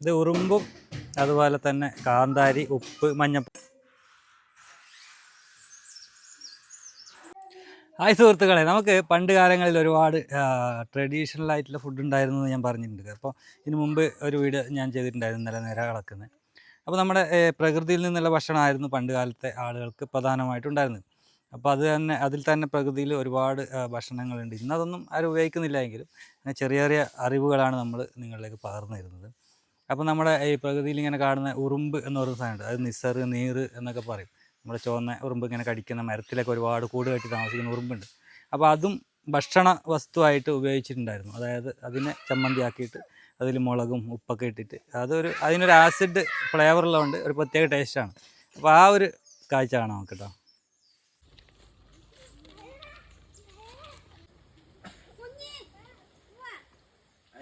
ഇത് ഉറുമ്പും അതുപോലെ തന്നെ കാന്താരി ഉപ്പ് മഞ്ഞപ്പ് ഹായ് സുഹൃത്തുക്കളെ നമുക്ക് പണ്ട് കാലങ്ങളിൽ ഒരുപാട് ട്രഡീഷണൽ ആയിട്ടുള്ള ഫുഡ് ഉണ്ടായിരുന്നു ഞാൻ പറഞ്ഞിട്ടുണ്ട്. അപ്പോൾ ഇതിനു മുമ്പ് ഒരു വീഡിയോ ഞാൻ ചെയ്തിട്ടുണ്ടായിരുന്നു ഇന്നലെ നേരെ കളക്കുന്നത് അപ്പോൾ നമ്മുടെ പ്രകൃതിയിൽ നിന്നുള്ള ഭക്ഷണമായിരുന്നു പണ്ട് കാലത്തെ ആളുകൾക്ക് പ്രധാനമായിട്ടുണ്ടായിരുന്നത് അപ്പോൾ അത് തന്നെ അതിൽ തന്നെ പ്രകൃതിയിൽ ഒരുപാട് ഭക്ഷണങ്ങളുണ്ട്. ഇന്നതൊന്നും ആരും ഉപയോഗിക്കുന്നില്ല എങ്കിലും ചെറിയ ചെറിയ അറിവുകളാണ് നമ്മൾ നിങ്ങളിലേക്ക് പകർന്നു തരുന്നത്. അപ്പോൾ നമ്മുടെ ഈ പ്രകൃതിയിൽ ഇങ്ങനെ കാണുന്ന ഉറുമ്പ് എന്ന് പറയുന്ന സാധനമുണ്ട്. അത് നിസ്സർ നീറ് എന്നൊക്കെ പറയും. നമ്മുടെ ചുവന്ന ഉറുമ്പ് ഇങ്ങനെ കടിക്കുന്ന മരത്തിലൊക്കെ ഒരുപാട് കൂട് കെട്ടി താമസിക്കുന്ന ഉറുമ്പുണ്ട്. അപ്പോൾ അതും ഭക്ഷണ വസ്തുവായിട്ട് ഉപയോഗിച്ചിട്ടുണ്ടായിരുന്നു. അതായത് അതിനെ ചമ്മന്തിയാക്കിയിട്ട് അതിൽ മുളകും ഉപ്പൊക്കെ ഇട്ടിട്ട്. അതൊരു അതിനൊരു ആസിഡ് ഫ്ലേവർ ഉള്ളതുകൊണ്ട് ഒരു പ്രത്യേക ടേസ്റ്റാണ്. അപ്പോൾ ആ ഒരു കാഴ്ച കാണാം നമുക്ക് കേട്ടോ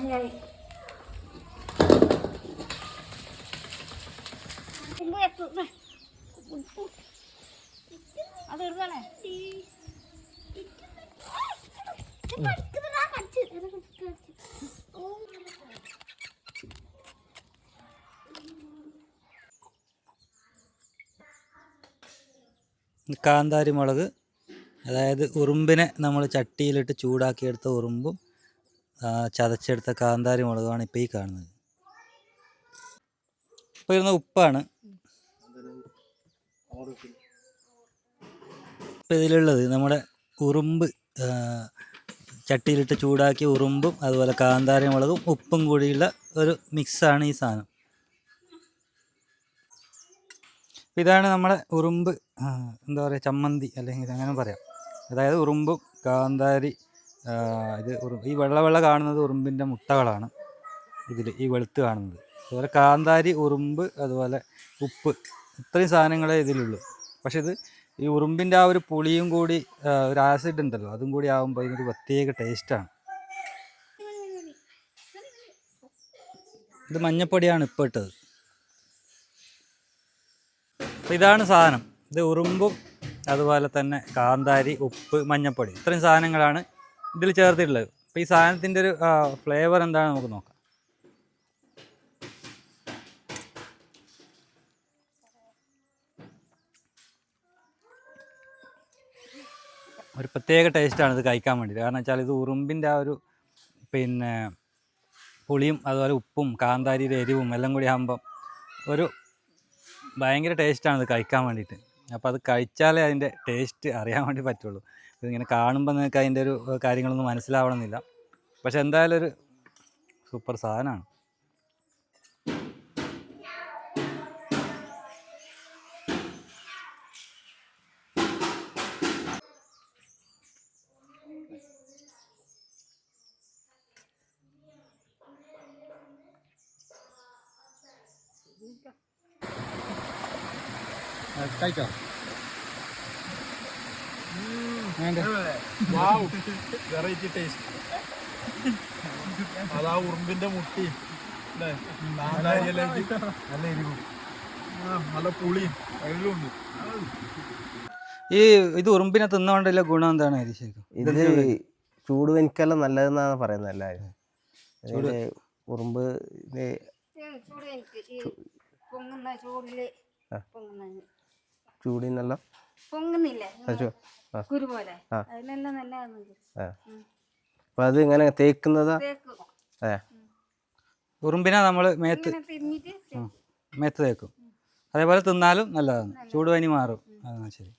അത് കാന്താരി മുളക് അതായത് ഉറുമ്പിനെ നമ്മൾ ചട്ടിയിലിട്ട് ചൂടാക്കിയെടുത്ത ഉറുമ്പും ചതച്ചെടുത്ത കാന്താരി മുളകാണ് ഇപ്പോൾ ഈ കാണുന്നത്. ഇപ്പോൾ ഇരുന്ന ഉപ്പാണ്. ഇപ്പം ഇതിലുള്ളത് നമ്മുടെ ഉറുമ്പ് ചട്ടിയിലിട്ട് ചൂടാക്കിയ ഉറുമ്പും അതുപോലെ കാന്താരി മുളകും ഉപ്പും കൂടിയുള്ള ഒരു മിക്സാണ് ഈ സാധനം. ഇതാണ് നമ്മുടെ ഉറുമ്പ് എന്താ പറയുക ചമ്മന്തി അല്ലെങ്കിൽ അങ്ങനെ പറയാം. അതായത് ഉറുമ്പും കാന്താരി ഇത് ഈ വെള്ള വെള്ള കാണുന്നത് ഉറുമ്പിന്റെ മുട്ടകളാണ്. ഇതിൽ ഈ വെളുത്ത് കാണുന്നത്. അതുപോലെ കാന്താരി ഉറുമ്പ് അതുപോലെ ഉപ്പ്. ഇത്രയും സാധനങ്ങളേ ഇതിലുള്ളൂ. പക്ഷേ ഇത് ഈ ഉറുമ്പിന്റെ ആ ഒരു പുളിയും കൂടി ഒരു ആസിഡ് ഉണ്ടല്ലോ അതും കൂടി ആകുമ്പോൾ ഇതിനൊരു പ്രത്യേക ടേസ്റ്റാണ് ഇത് മഞ്ഞപ്പൊടിയാണ് ഇപ്പോൾ ഇട്ടത്. ഇതാണ് സാധനം. ഇത് ഉറുമ്പും അതുപോലെ തന്നെ കാന്താരി ഉപ്പ് മഞ്ഞപ്പൊടി. ഇത്രയും സാധനങ്ങളാണ് ഇതിൽ ചേർത്തിട്ടുള്ളത്. അപ്പോൾ ഈ സാധനത്തിന്റെ ഒരു ഫ്ലേവർ എന്താണെന്ന് നമുക്ക് നോക്കാം. ഒരു പ്രത്യേക ടേസ്റ്റാണ് ഇത് കഴിക്കാൻ വേണ്ടിയിട്ട്. കാരണം വെച്ചാൽ ഇത് ഉറുമ്പിന്റെ ആ ഒരു പിന്നെ പുളിയും അതുപോലെ ഉപ്പും കാന്താരിയുടെ എരിവും എല്ലാം കൂടി ആകുമ്പം ഒരു ഭയങ്കര ടേസ്റ്റാണ് ഇത് കഴിക്കാൻ വേണ്ടിയിട്ട്. അപ്പോൾ അത് കഴിച്ചാലേ അതിന്റെ ടേസ്റ്റ് അറിയാൻ വേണ്ടി പറ്റുള്ളൂ. ഇതിങ്ങനെ കാണുമ്പോൾ നിങ്ങൾക്ക് അതിന്റെ ഒരു കാര്യങ്ങളൊന്നും മനസ്സിലാവണമെന്നില്ല. പക്ഷെ എന്തായാലും ഒരു സൂപ്പർ സാധനമാണ് കഴിച്ചോ? Variety taste. അതാ ഉറുമ്പിന്റെ മുട്ടി. നല്ല എരിവും. നല്ല പുളിയും. എല്ലാം ഉണ്ട്. ഈ ഇത് ഉറുമ്പിനെ തിന്നുകൊണ്ടുള്ള ഗുണം എന്താണ് ശരിക്കും ഇത് ചൂട് വെനിക്കെല്ലാം നല്ലതെന്നാണ് പറയുന്നത് എല്ലാവരും. ഉറുമ്പ് ഇത് ചൂട് ഈ പൊങ്ങുന്ന ചൂടിൽ പൊങ്ങുന്ന പൊങ്ങുന്നില്ലേ? പോലെ ആ. അതിനെല്ലാം അപ്പൊ അത് ഇങ്ങനെ തേക്കുന്നതാ? ഏ. ഉറുമ്പിനെ നമ്മൾ മേത്ത് മേത്ത് തേക്കും. അതേപോലെ തിന്നാലും നല്ലതാണ്. ചൂട് ചൂടുപനി മാറും. ശരി.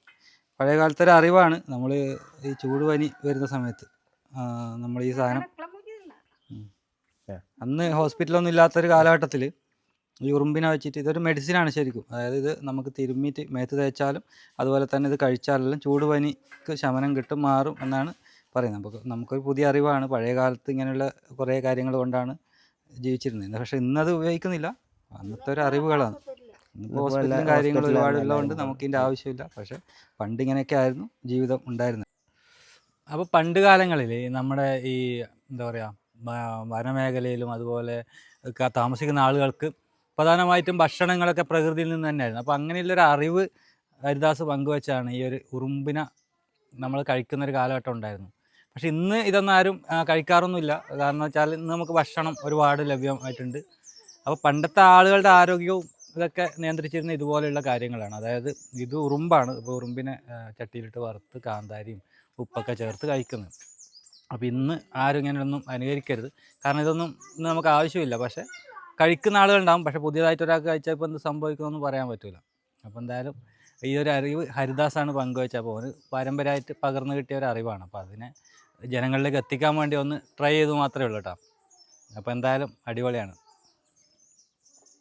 പഴയ കാലത്തെ ഒരു അറിവാണ് നമ്മൾ ഈ ചൂട് ചൂടുപനി വരുന്ന സമയത്ത്. നമ്മൾ ഈ സാധനം അന്ന് ഹോസ്പിറ്റലൊന്നും ഇല്ലാത്തൊരു കാലഘട്ടത്തിൽ ഈ ഉറുമ്പിനെ വെച്ചിട്ട് ഇതൊരു മെഡിസിനാണ് ശരിക്കും. അതായത് ഇത് നമുക്ക് തിരുമ്മിയിട്ട് മേത്ത് തേച്ചാലും അതുപോലെ തന്നെ ഇത് കഴിച്ചാലെല്ലാം ചൂടുപനിക്ക് ശമനം കിട്ടും മാറും എന്നാണ് പറയുന്നത്. നമുക്ക് നമുക്കൊരു പുതിയ അറിവാണ്. പഴയ കാലത്ത് ഇങ്ങനെയുള്ള കുറേ കാര്യങ്ങൾ കൊണ്ടാണ് ജീവിച്ചിരുന്നത്. പക്ഷേ ഇന്നത് ഉപയോഗിക്കുന്നില്ല. അന്നത്തെ ഒരു അറിവുകളാണ്. ഇന്നിപ്പോൾ ഹോസ്പിറ്റലും കാര്യങ്ങളും ഒരുപാട് ഉള്ളതുകൊണ്ട് നമുക്ക് ഇതിന്റെ ആവശ്യമില്ല. പക്ഷേ പണ്ട് ഇങ്ങനെയൊക്കെ ആയിരുന്നു ജീവിതം ഉണ്ടായിരുന്നത്. അപ്പോൾ പണ്ട് കാലങ്ങളിൽ നമ്മുടെ ഈ എന്താ പറയുക വനമേഖലയിലും അതുപോലെ താമസിക്കുന്ന ആളുകൾക്ക് പ്രധാനമായിട്ടും ഭക്ഷണങ്ങളൊക്കെ പ്രകൃതിയിൽ നിന്ന് തന്നെയായിരുന്നു. അപ്പോൾ അങ്ങനെയുള്ളൊരു അറിവ് ഹരിദാസ് പങ്കുവച്ചാണ് ഈ ഒരു ഉറുമ്പിനെ നമ്മൾ കഴിക്കുന്ന ഒരു കാലഘട്ടം ഉണ്ടായിരുന്നു. പക്ഷെ ഇന്ന് ഇതൊന്നും ആരും കഴിക്കാറൊന്നുമില്ല. കാരണം വെച്ചാൽ ഇന്ന് നമുക്ക് ഭക്ഷണം ഒരുപാട് ലഭ്യമായിട്ടുണ്ട്. അപ്പോൾ പണ്ടത്തെ ആളുകളുടെ ആരോഗ്യവും ഇതൊക്കെ നിയന്ത്രിച്ചിരുന്ന ഇതുപോലെയുള്ള കാര്യങ്ങളാണ്. അതായത് ഇത് ഉറുമ്പാണ്. ഇപ്പോൾ ഉറുമ്പിനെ ചട്ടിയിലിട്ട് വറുത്ത് കാന്താരിയും ഉപ്പൊക്കെ ചേർത്ത് കഴിക്കുന്നത്. അപ്പോൾ ഇന്ന് ആരും ഇങ്ങനെയൊന്നും അനുകരിക്കരുത്. കാരണം ഇതൊന്നും ഇന്ന് നമുക്ക് ആവശ്യമില്ല. പക്ഷേ കഴിക്കുന്ന ആളുകളുണ്ടാവും. പക്ഷെ പുതിയതായിട്ട് ഒരാൾക്ക് കഴിച്ചാൽ ഇപ്പോൾ എന്ത് സംഭവിക്കുമെന്ന് പറയാൻ പറ്റില്ല അപ്പോൾ എന്തായാലും ഈ ഒരു അറിവ് ഹരിദാസാണ് പങ്കുവച്ചത്. അപ്പോൾ ഒരു പാരമ്പര്യമായിട്ട് പകർന്നു കിട്ടിയ ഒരു അറിവാണ്. അപ്പോൾ അതിനെ ജനങ്ങളിലേക്ക് എത്തിക്കാൻ വേണ്ടി ഒന്ന് ട്രൈ ചെയ്തു മാത്രമേ ഉള്ളൂ കേട്ടോ. അപ്പോൾ എന്തായാലും അടിപൊളിയാണ്.